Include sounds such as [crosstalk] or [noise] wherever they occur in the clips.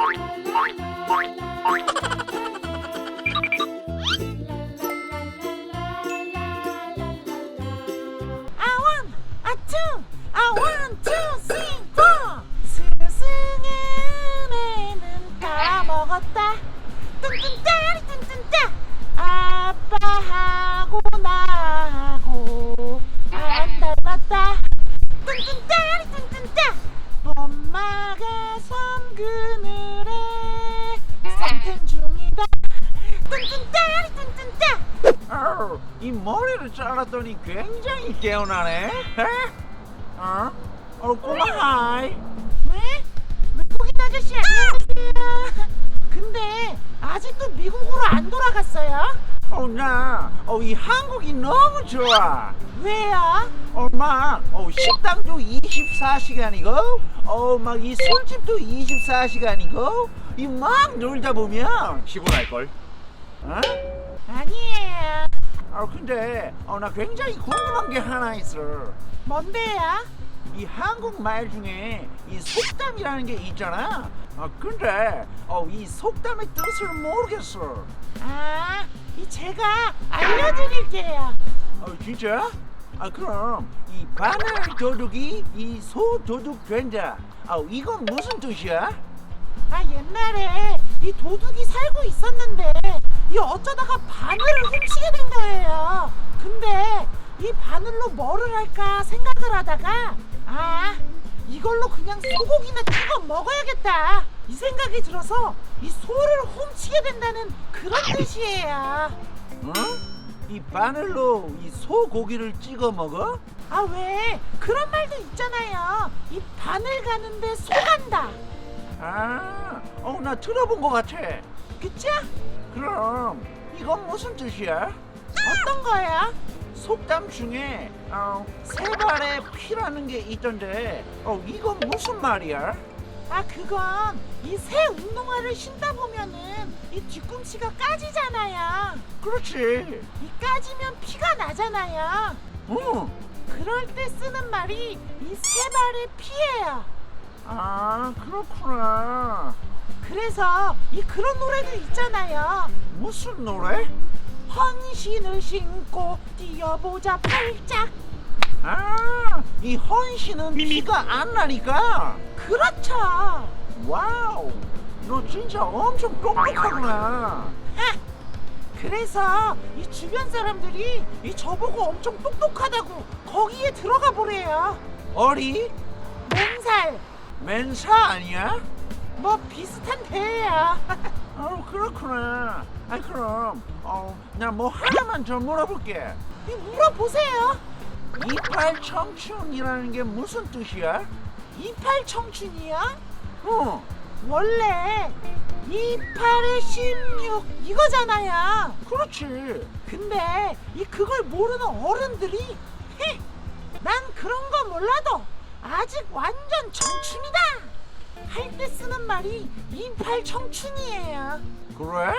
Point, point, point, point. 산텐 중이다 뚠뚠따리 뚠뚠따 아우, 이 머리를 잘랐더니 굉장히 개운하네. 에? 어? 어, 꼬마 하이. 네? 외국인 아저씨 안녕하세요. 근데 아직도 미국으로 안 돌아갔어요? 어, 나, 어, 이 한국이 너무 좋아. 왜요? 엄마, 어, 식당도 24시간이고, 어, 막 이 술집도 24시간이고, 이 막 놀다 보면 피곤할걸. 어? 아니에요. 아, 근데, 어, 나 굉장히 궁금한 게 하나 있어. 뭔데요? 이 한국말 중에 이 속담이라는 게 있잖아. 아 근데 어, 이 속담의 뜻을 모르겠어. 아, 이 제가 알려드릴게요. 어, 진짜? 아 그럼 이 바늘 도둑이 이 소 도둑 된다. 아 이건 무슨 뜻이야? 아, 옛날에 이 도둑이 살고 있었는데 이 어쩌다가 바늘을 훔치게 된 거예요. 근데 이 바늘로 뭐를 할까 생각을 하다가 아, 이걸로 그냥 소고기나 찍어 먹어야겠다. 이 생각이 들어서 이 소를 훔치게 된다는 그런 뜻이에요. 어? 이 바늘로 이 소고기를 찍어 먹어? 아, 왜? 그런 말도 있잖아요. 이 바늘 가는데 소 간다. 아, 어 나 들어본 것 같아. 그쵸? 그럼 이건 무슨 뜻이야? 어떤 거예요? 속담 중에 어, 세 발의 피라는 게 있던데 어 이건 무슨 말이야? 아 그건 이 새 운동화를 신다 보면은 이 뒤꿈치가 까지잖아요. 그렇지. 이 까지면 피가 나잖아요. 응. 그럴 때 쓰는 말이 이 세 발의 피예요. 아 그렇구나. 그래서 이 그런 노래도 있잖아요. 무슨 노래? 헌신을 신고 뛰어보자 팔짝. 아, 이 헌신은 피가 안 나니까. 그렇죠. 와우, 너 진짜 엄청 똑똑하구나. 아, 그래서 이 주변 사람들이 이 저보고 엄청 똑똑하다고 거기에 들어가 보래요. 어리? 맨살 맨사 아니야? 뭐 비슷한 배예요. [laughs] 어, 그렇구나. 아, 그럼, 어, 나 뭐 하나만 더 물어볼게. 이 물어보세요. 이팔 청춘이라는 게 무슨 뜻이야? 이팔 청춘이요? 응. 원래 이팔에 16 이거잖아요. 그렇지. 근데 이 그걸 모르는 어른들이 헤, 난 그런 거 몰라도 아직 완전 청춘이다 할 때 쓰는 말이 이팔 청춘이에요. 그래?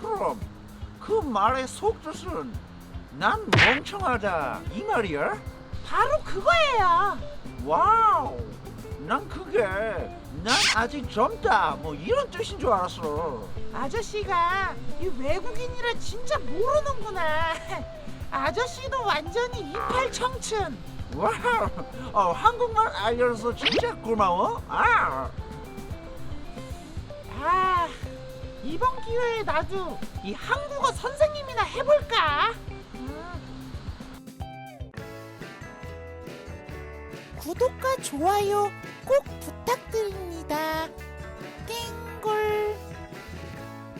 그럼 그 말의 속뜻은 난 멍청하다 이 말이야? 바로 그거예요. 와우 난 그게 난 아직 젊다 뭐 이런 뜻인 줄 알았어 아저씨가 이 외국인이라 진짜 모르는구나. [laughs] 아저씨도 완전히 이팔 청춘. 와, 어, 한국말 알려줘서 진짜 고마워. 아, 아 이번 기회에 나도 이 한국어 선생님이나 해볼까? 음. 구독과 좋아요 꼭 부탁드립니다. 땡!